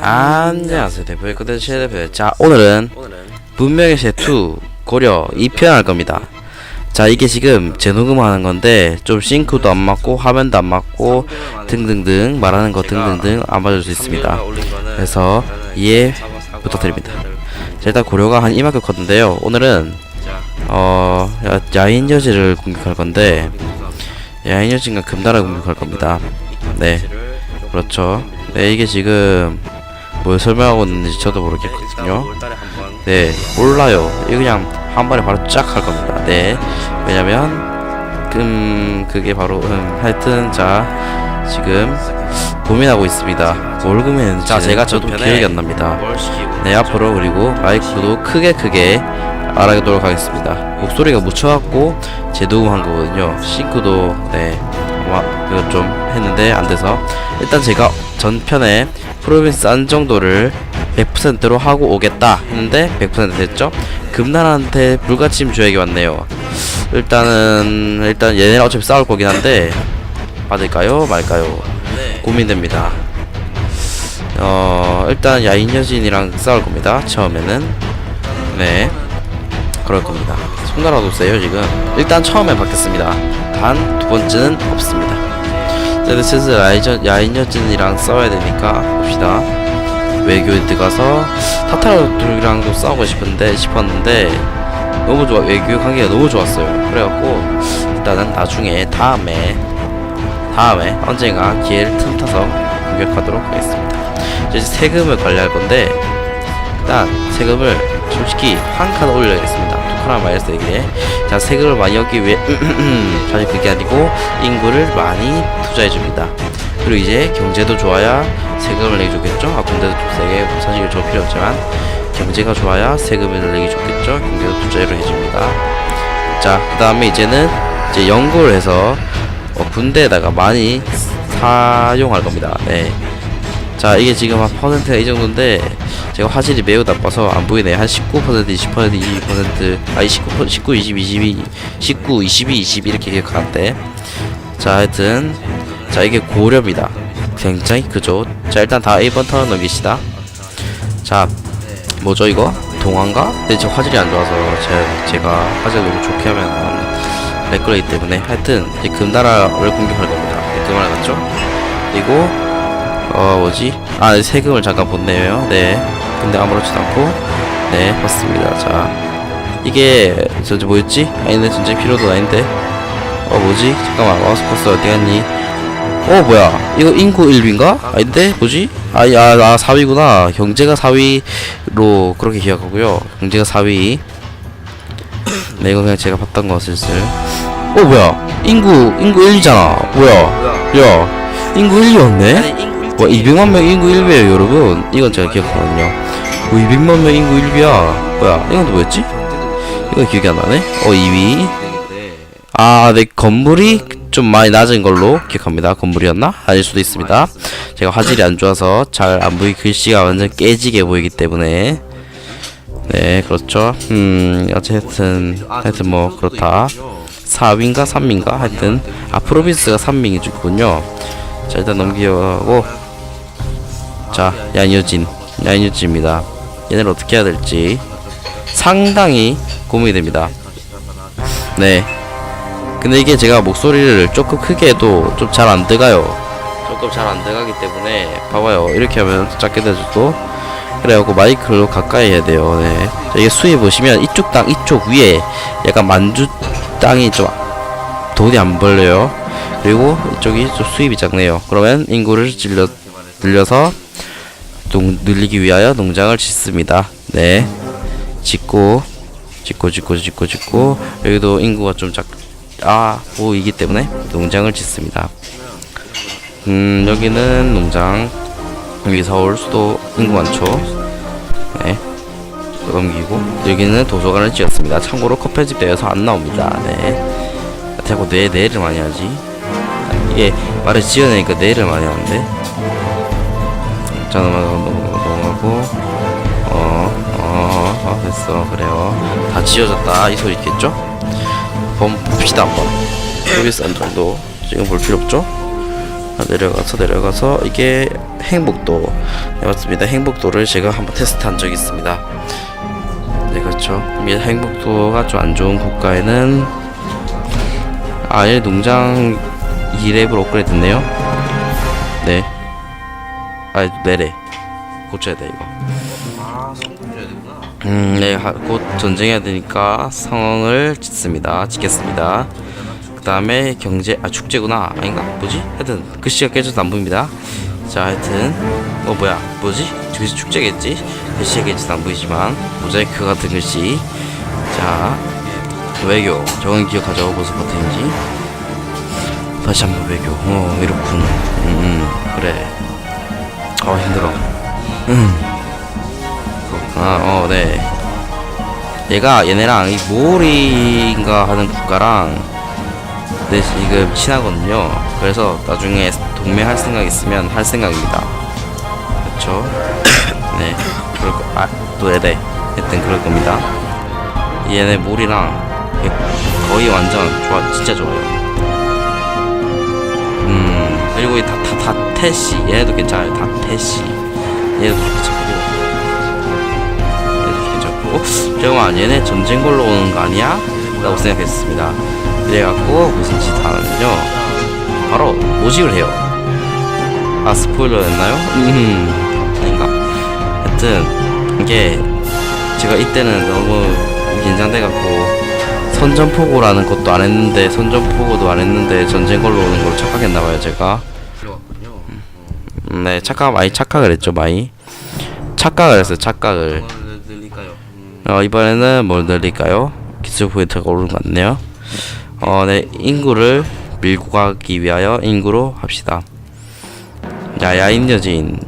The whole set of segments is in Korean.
안녕하세요 대표의 그대 최대표. 자 오늘은 문명의 새2 고려 2편 할 겁니다. 자 이게 지금 재녹음하는 건데 좀 싱크도 안 맞고 화면도 안 맞고 등등등 말하는 거 등등등 안 맞을 수 있습니다. 그래서 이해 부탁드립니다. 자 일단 고려가 한 이만큼 컸는데요. 오늘은 어 야, 야인 여지를 공격할 건데 야인 여진과 금나라 공격할 겁니다. 네 그렇죠. 네 이게 지금 뭘 설명하고 있는지 저도 모르겠거든요. 네 몰라요. 이거 그냥 한 번에 바로 쫙 할 겁니다. 네 왜냐면 음 그게 바로 음 하여튼 자 지금 고민하고 있습니다. 뭘 고민했는지 자 제가 저도 기억이 안 납니다. 네 앞으로 그리고 마이크도 크게 크게 알아보도록 하겠습니다 목소리가 묻혀갖고 재녹음한 거거든요 싱크도 네 아마 그거 좀 했는데 안 돼서 일단 제가 전편에 프로빈스 안 정도를 100%로 하고 오겠다 했는데 100% 됐죠? 금난한테 불가침 주액이 왔네요. 일단은 일단 얘네랑 어차피 싸울 거긴 한데 받을까요 말까요 고민됩니다. 어 일단 야인여진이랑 싸울 겁니다. 처음에는 네 그럴 겁니다. 손가락도 세요 지금. 일단 처음에 받겠습니다. 단 두 번째는 없습니다. 자, 이제 슬슬 야인여, 야인여진이랑 싸워야 되니까 봅시다. 외교에 들어가서 타타르들이랑도 싸우고 싶은데 싶었는데 너무 좋아 외교 관계가 너무 좋았어요. 그래갖고 일단은 나중에 다음에 다음에 언젠가 기회를 틈타서 공격하도록 하겠습니다. 이제 세금을 관리할 건데 일단 세금을 솔직히 한 칸 올려야겠습니다. 두 칸을 마이너스에게 자 세금을 많이 얻기 위해 사실 그게 아니고 인구를 많이 투자해 줍니다. 그리고 이제 경제도 좋아야 세금을 내기 좋겠죠. 아 군대도 좀 세게 사실 저 필요 없지만 경제가 좋아야 세금을 내기 좋겠죠. 경제도 투자를 해줍니다. 자 그 다음에 이제는 이제 연구를 해서 어, 군대에다가 많이 사용할 겁니다. 네. 자 이게 지금 한 퍼센트가 이 정도인데 제가 화질이 매우 나빠서 안 보이네요. 한 19% 20% 22% 아니 19 19 20 22 19 22 20 이렇게 기억하는데. 자 하여튼 자 이게 고려입니다. 굉장히 크죠? 자 일단 다 1번 턴 넘기시다. 자 뭐죠 이거? 동안가? 근데 저 화질이 안 좋아서 제가, 제가 화질 너무 좋게 하면 렉걸리기 때문에. 하여튼 금나라를 공격할 겁니다. 그말 같죠? 그리고 어 뭐지? 아 세금을 잠깐 본네요. 네. 근데 아무렇지도 않고. 네 봤습니다. 자 이게 저, 저 뭐였지? 아닌데 전쟁 필요도 아닌데. 어 뭐지? 잠깐만 마우스 커서 어디 갔니? 어 뭐야? 이거 인구 1위인가? 아닌데? 뭐지? 아야 아, 4위구나. 경제가 4위로 그렇게 기억하고요. 경제가 4위. 네 이거 그냥 제가 봤던 거 슬슬. 어 뭐야? 인구 인구 1위잖아. 뭐야? 야 인구 1위였네 와 200만 명 인구 1위에요 여러분. 이건 제가 기억하거든요. 뭐 200만 명 인구 1위야. 뭐야 이건 또 뭐였지? 이건 기억이 안 나네. 어 2위. 아네 건물이 좀 많이 낮은 걸로 기억합니다. 건물이었나? 아닐 수도 있습니다. 제가 화질이 안 좋아서 잘 안 보이 글씨가 완전 깨지게 보이기 때문에. 네 그렇죠. 음 어쨌든 하여튼 뭐 그렇다. 4위인가 3위인가? 하여튼 아 프로빈스가 3위이군요. 자 일단 넘기고 자 양효진 양효진입니다. 얘네를 어떻게 해야 될지 상당히 고민이 됩니다. 네. 근데 이게 제가 목소리를 조금 크게 해도 좀 잘 안 들어가요. 조금 잘 안 들어가기 때문에 봐봐요. 이렇게 하면 작게 돼도 그래갖고 마이크를 가까이 해야 돼요. 네. 자, 이게 수위 보시면 이쪽 땅 이쪽 위에 약간 만주 땅이 좀 돈이 안 벌려요. 그리고 이쪽이 좀 수입이 작네요. 그러면 인구를 질러 늘려서 농, 늘리기 위하여 농장을 짓습니다. 네. 짓고 짓고 짓고 짓고 짓고. 여기도 인구가 좀 작, 아 보이기 때문에 농장을 짓습니다. 음 여기는 농장. 여기 서울 수도 인구 많죠? 네. 넘기고. 여기는 도서관을 지었습니다. 참고로 커피집 되어서 안 나옵니다. 네. 자꾸 뇌 뇌를 많이 하지? 이게 말을 지어내니까 뇌를 많이 하는데 자 넘어가고 넘어가고 어, 어, 어 됐어. 그래요. 다 지어졌다. 이 소리 있겠죠? 봄 봅시다 한번. 서비스 안 정도 지금 볼 필요 없죠? 아, 내려가서 내려가서 이게 행복도. 네 맞습니다. 행복도를 제가 한번 테스트한 적이 있습니다. 네 그렇죠. 이 행복도가 좀 안 좋은 국가에는 아예 농장 2랩으로 업그레이드 됐네요. 네 아, 네래 고쳐야 돼 이거 아 성공 줘야 되구나 음, 네, 하- 곧 전쟁해야 되니까 성을 짓습니다. 짓겠습니다. 그 다음에 경제, 아, 축제구나. 아닌가? 뭐지? 하여튼, 글씨가 깨져서 안 보입니다. 자, 하여튼, 어, 뭐야? 뭐지? 글씨 축제겠지? 글씨가 깨져서 안 보이지만, 모자이크 같은 글씨. 자, 외교. 저건 기억하죠? 무슨 버튼인지. 다시 한번 외교. 어, 이렇군. 음, 음, 그래. 어, 힘들어. 음. 아, 어, 네. 얘가 얘네랑 이 모리인가 하는 국가랑 네, 지금 친하거든요. 그래서 나중에 동맹할 생각 있으면 할 생각입니다. 그렇죠? 네. 그럴 거, 아, 또 얘네. 하여튼 그럴 겁니다. 얘네 모리랑 얘 거의 완전 좋아, 진짜 좋아요. 다테시. 얘네도 괜찮아요. 다테시. 얘도 괜찮고. 얘도 괜찮고. 어? 잠깐만, 얘네 전쟁 걸로 오는 거 아니야? 라고 생각했습니다. 그래갖고 무슨 짓 하냐면요. 바로 모집을 해요. 아, 스포일러 였나요? 음, 아닌가? 하여튼, 이게 제가 이때는 너무 긴장돼갖고 선전포고라는 것도 안 했는데 선전포고도 안 했는데 전쟁 걸로 오는 걸 착각했나봐요 제가 네 착각 많이 착각을 했죠 많이. 착각을 했어요 착각을? 음, 어 이번에는 뭘 늘릴까요? 기술 포인트가 오른 것 같네요. 어네 인구를 밀고 가기 위하여 인구로 합시다. 야 야인 여진.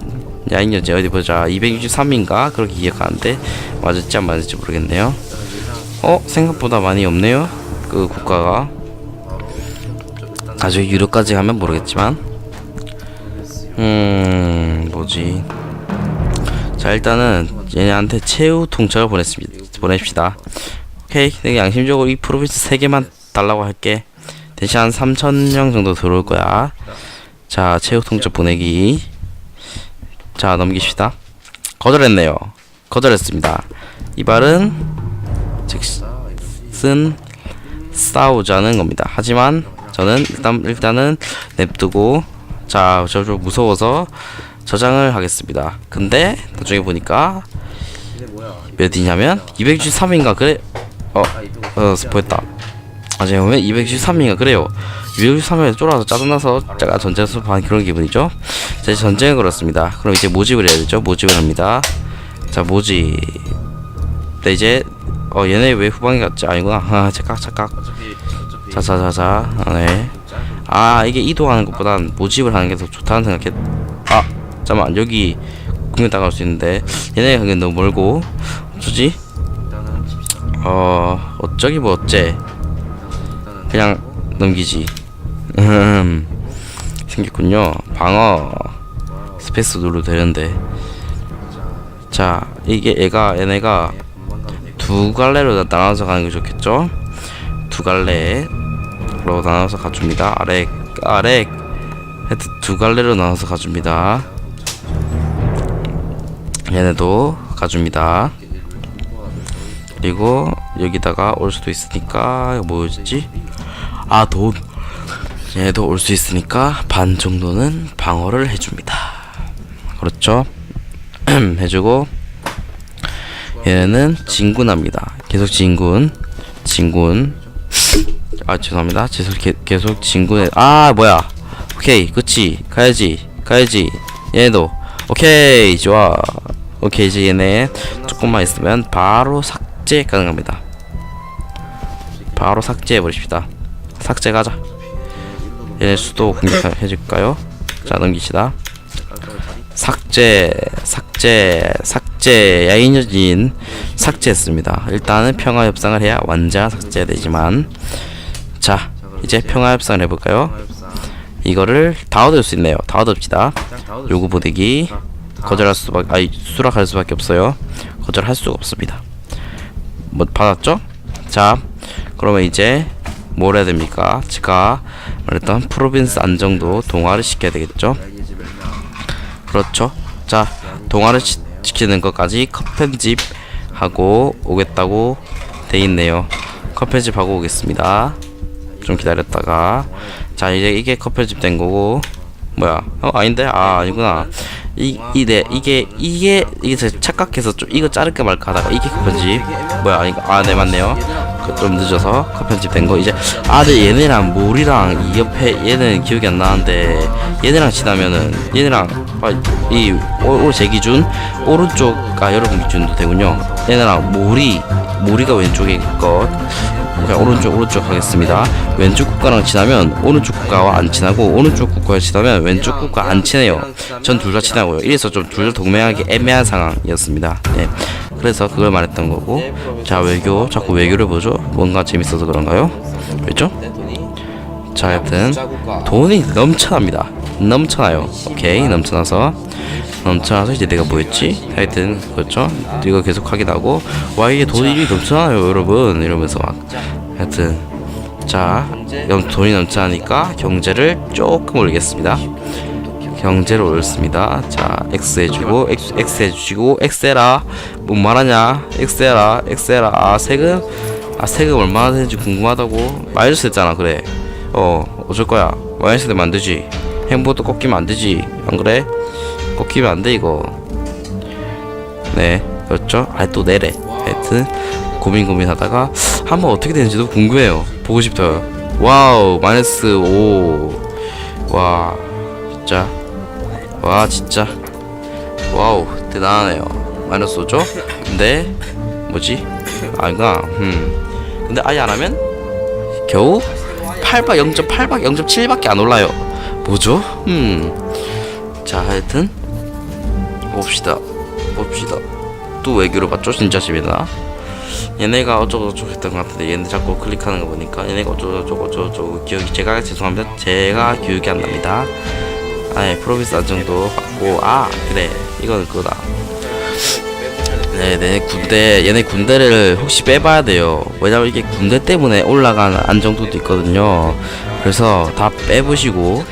야인 여진. 어디 보자. 263인가? 그렇게 기억하는데 맞을지 안 맞을지 모르겠네요. 어 생각보다 많이 없네요 그 국가가. 아주 유료까지 가면 모르겠지만 음 뭐지? 자 일단은 얘네한테 최후 통찰을 보냈습니다. 보냅시다. 오케이. 내가 양심적으로 이 프로비스 3개만 달라고 할게. 대신 한 3천명 정도 들어올 거야. 자 최후 통찰 보내기. 자 넘깁시다. 거절했네요. 거절했습니다. 이 말은 즉슨 싸우자는 겁니다. 하지만 저는 일단 일단은 냅두고 자, 저 좀 무서워서 저장을 하겠습니다. 근데 나중에 보니까 몇이냐면 263인가 그래. 어, 어 스포했다. 아, 제가 보면 263인가 그래요. 263에 쫄아서 짜증나서 제가 전쟁 수업한 그런 기분이죠. 자, 이제 전쟁을 걸었습니다. 그럼 이제 모집을 해야 되죠. 모집을 합니다. 자, 모집. 네, 이제 어 얘네 왜 후방에 갔지? 아니구나. 아, 착각 착각. 자자자자. 아, 네. 아 이게 이동하는 것보단 모집을 하는 게 더 좋다는 생각했 아 잠깐만 여기 국면 나갈 수 있는데. 얘네 그게 너무 멀고. 어쩌지? 어 어쩌기 뭐 어째? 그냥 넘기지. 음 생겼군요. 방어. 스페이스 눌러도 되는데. 자 이게 얘가 얘네가 두 갈래로 나눠서 가는 게 좋겠죠? 두 갈래 로 나눠서 가줍니다. 아래 아래 하여튼 두 갈래로 나눠서 가줍니다. 얘네도 가줍니다. 그리고 여기다가 올 수도 있으니까 뭐였지? 아 돈. 얘도 올 수 있으니까 반 정도는 방어를 해줍니다. 그렇죠? 해주고 얘는 진군합니다. 계속 진군, 진군. 아 죄송합니다. 계속 개, 계속 진군해. 아 뭐야? 오케이, 그치. 가야지, 가야지. 얘도 오케이, 좋아. 오케이 이제 얘네 조금만 있으면 바로 삭제 가능합니다. 바로 삭제해 버립시다. 삭제 가자. 얘네 수도 공격해 줄까요? 자 넘기시다. 삭제, 삭제, 삭제, 야인여진 삭제했습니다. 일단은 평화 협상을 해야 완전 삭제되지만, 자 이제 평화 협상을 해볼까요? 이거를 다 얻을 수 있네요. 다 얻읍시다. 요구 보내기 거절할 수밖에, 아니 수락할 수밖에 없어요. 거절할 수가 없습니다. 뭐 받았죠? 자, 그러면 이제 뭘 해야 됩니까? 제가 말했던 프로빈스 안정도 동화를 시켜야 되겠죠? 그렇죠. 자, 동화를 시, 시키는 것까지 컷 편집 하고 오겠다고 돼 있네요. 컷 편집 하고 오겠습니다. 좀 기다렸다가 자 이제 이게 컷 편집 된 거고 뭐야? 어 아닌데 아 아니구나. 이 이네 이게 이게 이게 착각해서 좀 이거 자를까 말까 하다가 이게 컷 편집 뭐야 아니 아네 맞네요. 그좀 늦어서 컷 편집 된 거 이제 아 근데 얘네랑 몰이랑 이 옆에 얘는 기억이 안 나는데 얘네랑 지나면은 얘네랑 아, 이오제 기준 오른쪽 아 여러분 기준도 되군요. 얘네랑 몰이 몰이가 왼쪽에 것 그냥 오른쪽 오른쪽 하겠습니다. 왼쪽 국가랑 친하면 오른쪽 국가와 안 친하고 오른쪽 국가와 친하면 왼쪽 국가 안 친해요. 전 둘 다 친하고요. 이래서 좀 둘 다 동맹하기 애매한 상황이었습니다. 네. 그래서 그걸 말했던 거고. 자 외교 자꾸 외교를 보죠. 뭔가 재밌어서 그런가요? 그렇죠? 자 하여튼 돈이 넘쳐납니다. 넘쳐나요. 오케이 넘쳐나서 넘쳐나서 이제 내가 뭐였지? 하여튼 그렇죠. 이거 계속 확인하고 와 이게 돈이 넘쳐나요 여러분? 이러면서 막 하여튼 자 돈이 넘쳐나니까 경제를 조금 올리겠습니다. 경제를 올렸습니다. 자 X 해주고 X, X 해주시고 해라. 뭐 말하냐? X 해라 아 세금? 아 세금 얼마나 되는지 궁금하다고. 마이너스 했잖아 그래. 어 어쩔 거야. 마이너스 되면 안 되지. 행보도 꺾이면 안 되지. 안 그래 꺾이면 안 돼 이거. 네 그렇죠? 아 또 내래. 하여튼 고민 고민하다가 한번 어떻게 되는지도 궁금해요. 보고 싶어요. 와우 마이너스 5와 진짜. 와 진짜. 와우 대단하네요. 마이너스 5죠? 근데 뭐지? 아이가 음 근데 아예 안 하면? 겨우 8박 0.8박 0.7밖에 안 올라요. 뭐죠? 음 자 하여튼 봅시다. 봅시다. 또 외교를 봤죠? 진짜 집이다. 얘네가 어쩌고저쩌고 했던 것 같은데 얘네 자꾸 클릭하는 거 보니까 얘네가 어쩌고저쩌고 어쩌고 저쩌고 기억이 제가 죄송합니다. 제가 기억이 안 납니다. 아예 프로비스 안정도 받고 아 그래. 이거는 그거다. 네네 군대 얘네 군대를 혹시 빼봐야 돼요. 왜냐면 이게 군대 때문에 올라간 안정도도 있거든요. 그래서 다 빼보시고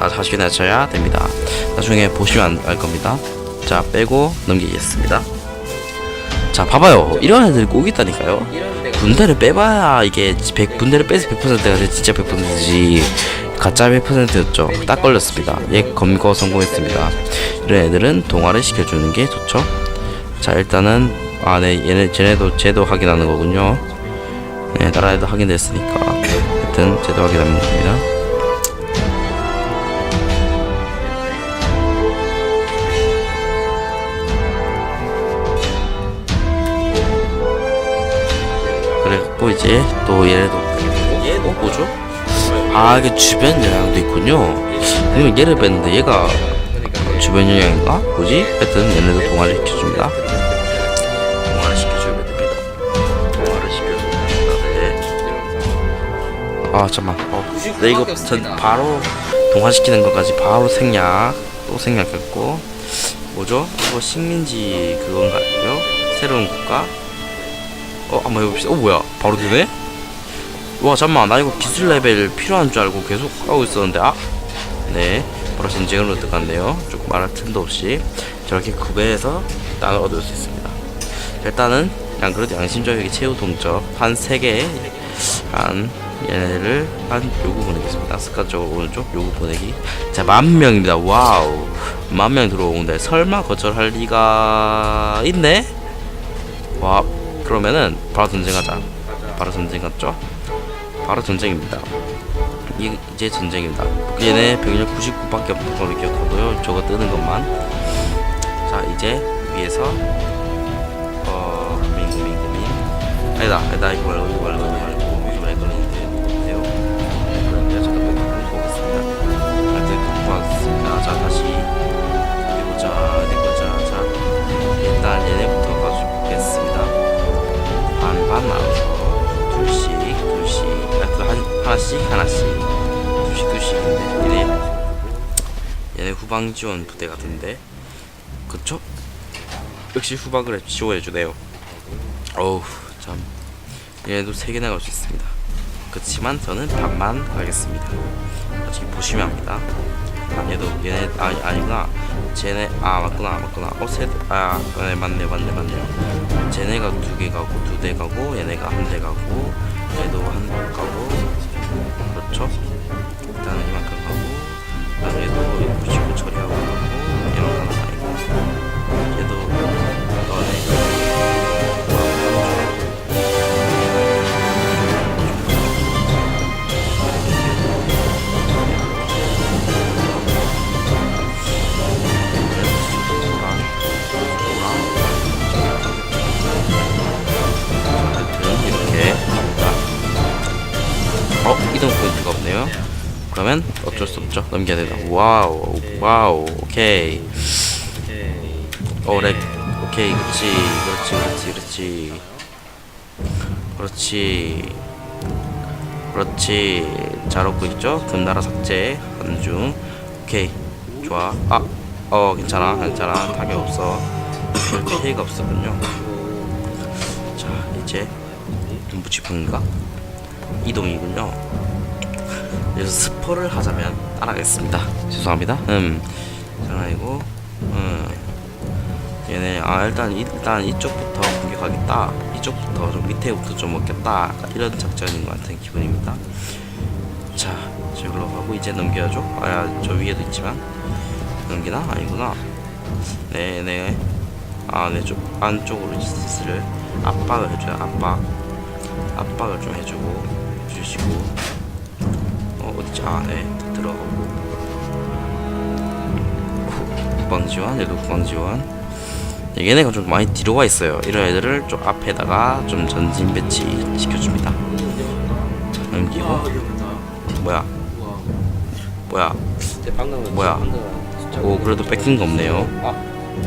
아 다시 낮춰야 됩니다. 나중에 보시면 알 겁니다 자 빼고 넘기겠습니다. 자 봐봐요. 이런 애들이 꼭 있다니까요. 군대를 빼봐야 이게 100 군대를 빼서 100%가 진짜 100%지. 가짜 100%였죠. 딱 걸렸습니다. 얘 검거 성공했습니다. 이런 애들은 동화를 시켜주는 게 좋죠. 자 일단은 아네 얘네 쟤네도 제도 확인하는 거군요. 네 나라에도 확인됐으니까. 하여튼 제도 확인하는 겁니다 그래갖고 이제 또 얘네도 얘도 뭐죠? 아 이게 주변 영향도 있군요 그러면 얘를 뺐는데 얘가 주변 영향인가? 뭐지? 하여튼 얘네도 동화를 시켜줍니다 동화를 시켜주면 됩니다 동화를 시켜줍니다 네. 아 잠만 어. 네 이거 전 바로 동화시키는 것까지 바로 생략 또 생략했고 뭐죠? 이거 식민지 그건 같고요 새로운 국가 어 한번 해봅시다. 어 뭐야? 바로 되네? 와 잠만. 나 이거 기술 레벨 필요한 줄 알고 계속 하고 있었는데 아 네. 바로 전쟁으로 들어갔네요. 조금 말할 틈도 없이 저렇게 구배해서 땅을 얻을 수 있습니다. 일단은 양 그래도 양심적이게 최후 동접 한 3개 한 얘네를 한 요구 보내겠습니다. 습관적으로 오른쪽 요구 보내기. 자 만명입니다. 와우. 만명 들어오는데 설마 거절할 리가 있네? 와 그러면은 바로 전쟁하자. 바로 전쟁 갔죠? 바로 전쟁입니다. 이, 이제 전쟁입니다. 얘네 병력 99밖에 없는 걸로 기억하고요. 저거 뜨는 것만. 자 이제 위에서 어 고민 아니다 아니다. 이거 말고 이거 말고 이거 말고. 이거 말고 이거 그러면 잠깐 또 보겠습니다. 하여튼 고맙습니다. 자 다시 어디 보자 어디 보자. 자 일단 얘네부터 나눠서 둘씩 둘씩 아, 그 한, 하나씩 하나씩 둘씩 둘씩인데 얘네 얘네 후방 지원 부대 같은데 그쵸? 역시 후방을 지원해주네요 어우 참 얘네도 세개 나 갈 수 있습니다 그렇지만 저는 반만 가겠습니다. 지금 보시면 합니다. 아, 얘도 얘네 아니 아니구나. 쟤네 아 맞구나 맞구나. 어세아 네, 맞네 맞네 맞네요. 쟤네가 두 개 가고 두 대 가고 얘네가 한 대 가고 얘도 한 대 가고 그렇죠. 없죠. 넘겨야 된다. 와우 와우 오케이. 오렉 오케이. 그렇지 그렇지 그렇지 그렇지. 그렇지. 그렇지. 잘 얻고 있죠. 금나라 삭제 한중. 오케이 좋아. 아 어 괜찮아 괜찮아. 타격 없어. 별 피해가 없었군요. 자 이제 눈부치풍인가? 이동이군요. 그래서 스포를 하자면 따라가겠습니다. 죄송합니다. 음 장난이고 음 얘네 아 일단 이- 일단 이쪽부터 공격하겠다. 이쪽부터 좀 밑에부터 좀 먹겠다. 이런 작전인 것 같은 기분입니다. 자 저기로 가고 이제 넘겨야죠. 아 저 위에도 있지만 넘기나 아니구나. 네 네 아네쪽 안쪽으로 슬슬 압박을 해줘요. 압박 압박을 좀 해주고 주시고 어 어디지 아네 들어가고. 후- 후방 지원 얘도 후방 지원. 얘네가 좀 많이 뒤로 와 있어요. 이런 애들을 좀 앞에다가 좀 전진 배치 시켜줍니다. 자, 넘기고. 뭐야? 뭐야? 뭐야? 오 그래도 뺏긴 거 없네요.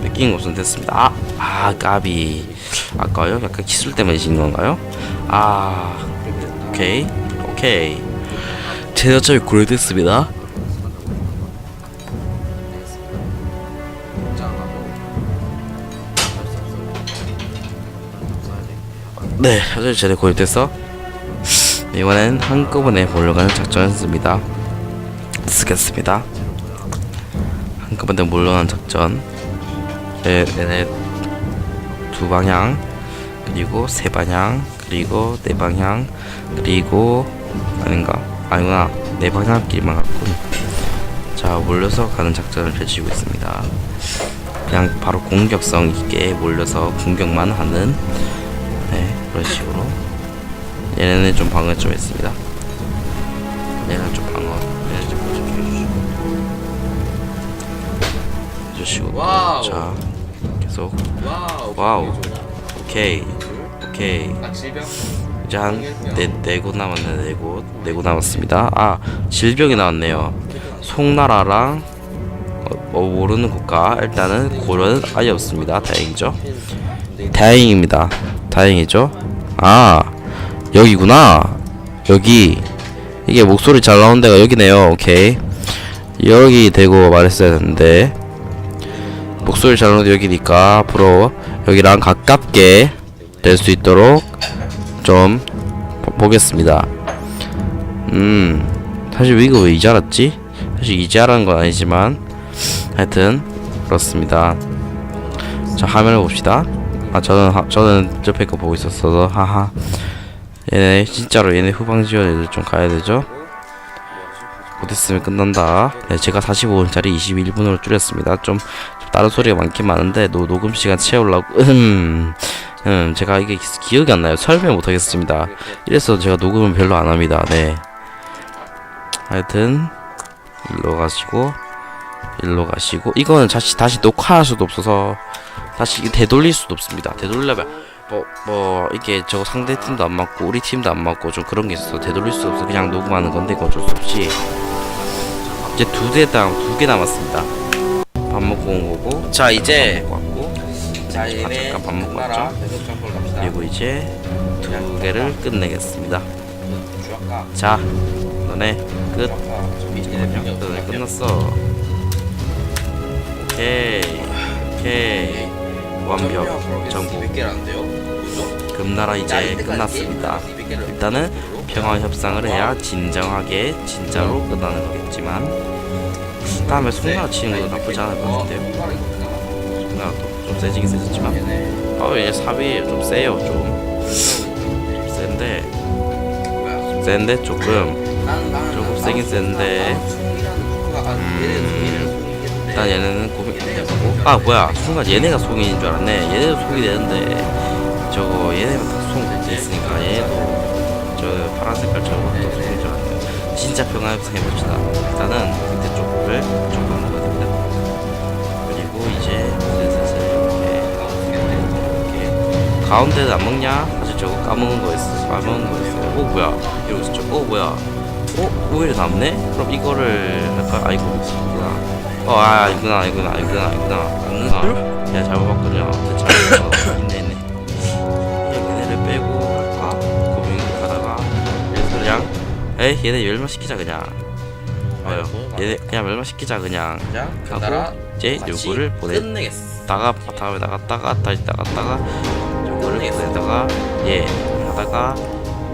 뺏긴 거 없으면 됐습니다. 아, 아 까비. 아까요? 약간 기술 때문에 진 건가요? 아 오케이. 오케이 제 어차피 고려됐습니다. 네 사실 제대 고려됐어 이번엔 한꺼번에 몰려가는 작전을 씁니다. 쓰겠습니다. 한꺼번에 몰려가는 작전. 네, 네네 두 방향 그리고 세 방향 그리고 네 방향 그리고 아닌가 아니구나 네 방향끼리만 갔군 자 몰려서 가는 작전을 펼치고 있습니다 그냥 바로 공격성 있게 몰려서 공격만 하는 네 그런 식으로 얘네는 좀 방어 좀 했습니다 얘는 좀 방어 얘는 좀 해주시고 해주시고 와우. 자 계속 와우. 와우. 오케이 오케이 아 질병. 이제 한네네곳 남았네 네곳 네 곳 남았습니다. 아 질병이 나왔네요. 송나라랑 어, 뭐 모르는 국가. 일단은 고려는 아예 없습니다. 다행이죠. 다행입니다. 다행이죠. 아 여기구나. 여기. 이게 목소리 잘 나오는 데가 여기네요. 오케이. 여기 대고 말했어야 했는데. 목소리 잘 나오는 데 여기니까 앞으로 여기랑 가깝게 될 수 있도록 좀 보- 보겠습니다. 음, 사실 이거 왜 이제 알았지? 사실 이제 알았는 건 아니지만 하여튼 그렇습니다. 자 화면을 봅시다. 아 저는 하, 저는 옆에 거 보고 있었어서 하하. 얘네 진짜로 얘네 후방 지원 애들 좀 가야 되죠? 못했으면 끝난다. 네, 제가 45분짜리 21분으로 줄였습니다. 좀, 좀 다른 소리가 많긴 많은데 노, 녹음 시간 채우려고 음, 음 제가 이게 기- 기억이 안 나요. 설명 못 하겠습니다. 이래서 제가 녹음을 별로 안 합니다. 네. 하여튼 일로 가시고 일로 가시고 이거는 다시 다시 녹화할 수도 없어서 다시 되돌릴 수도 없습니다. 되돌려면 뭐, 뭐 이게 저 상대 팀도 안 맞고 우리 팀도 안 맞고 좀 그런 게 있어서 되돌릴 수 없어 그냥 녹음하는 건데 이거 어쩔 수 없이 이제 두 대당 두 개 남았습니다. 밥 먹고 온 거고 자 이제 자 아, 얘네 잠깐 밥 먹고 왔죠? 그리고 이제 두 개를 끝내겠습니다. 자 너네 끝. 너네 끝났어. 오케이 오케이. 완벽. 정보? 금나라 자, 이제 끝났습니다. 게임 200개를 일단은 평화 협상을 해야 진정하게 진짜로 끝나는 거겠지만 다음에 손가락 치는 것도 나쁘지 않을 것 같은데요. 좀 세지긴 세졌지만. 어 이제 3위 좀 세요 좀, 좀 센데. 좀 센데 조금. 조금 세긴 센데. 음, 일단 얘네는 고민해보고. 아 뭐야. 순간 얘네가 송이인 줄 알았네. 얘네도 송이 되는데. 저거 얘네가 다송 있으니까 얘도 저 파란 색깔 저거 또 송인 줄 알았네요 진짜 평화 협상 해봅시다. 일단은 밑에 쪽을 조금 먹어야 됩니다 가운데는 안 먹냐? 사실 저거 까먹은 거 있어 까먹은 거 있어요 오 뭐야 이러고 있었죠 오 뭐야 어? 오히려 남네? 그럼 이거를 할까? 아이고 이구나 어, 아, 이구나, 이구나, 이구나, 이구나, 이구나. 제가 잘못 봤군요. 잘못 봤어. 있네, 있네. 얘네를 빼고 할까? 고민을 하다가, 그래서 그냥, 에이, 얘네 멸망시키자, 그냥. 어요. 얘네 그냥 멸망시키자, 그냥. 하고, 이제 요거를 보내. 끝내겠어. 다가 다음에 나갔다가 다시 나갔다가 보내다가 예 하다가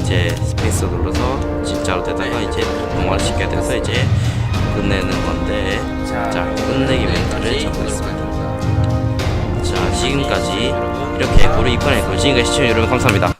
이제 스페이스 눌러서 진짜로 되다가 이제 동화를 시켜야 돼서 이제 끝내는 건데 자, 끝내기 멘트를 적겠습니다. 자 지금까지 이렇게 고루 이판의 고 지금까지 시청해 주셔서 여러분 감사합니다